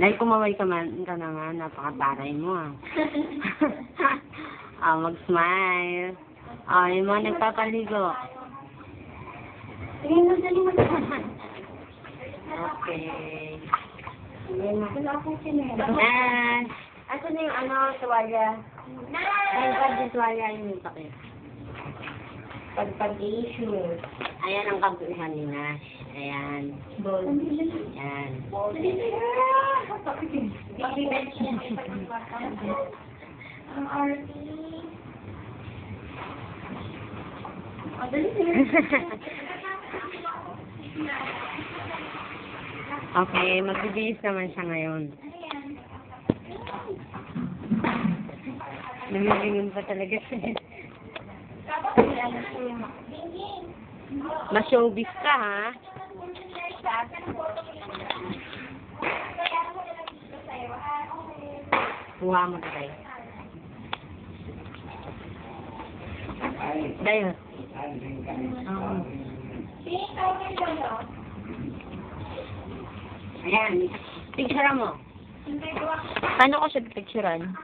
Dahil kumaway ka man, ka naman, napakataray mo ah. ah, mag-smile. Ah, yung mga nagpapaligo. Okay. Wala akong sinela. Yan. Asan na yung ano, tuwalya? Ay, Na! pag yung tuwalya yung takip. Pagpag-issue. Ayan ang kabuuhan ni Nash. Ayan. Bol. Ayan. Ang arty. Ang dali okay, magbibihis naman siya ngayon. Namilingon pa talaga siya. Mas-showbiz ka, ha? Kuha mo na tayo. Dayo. Oo. Ayan. Picture mo. Paano ko siya picturean?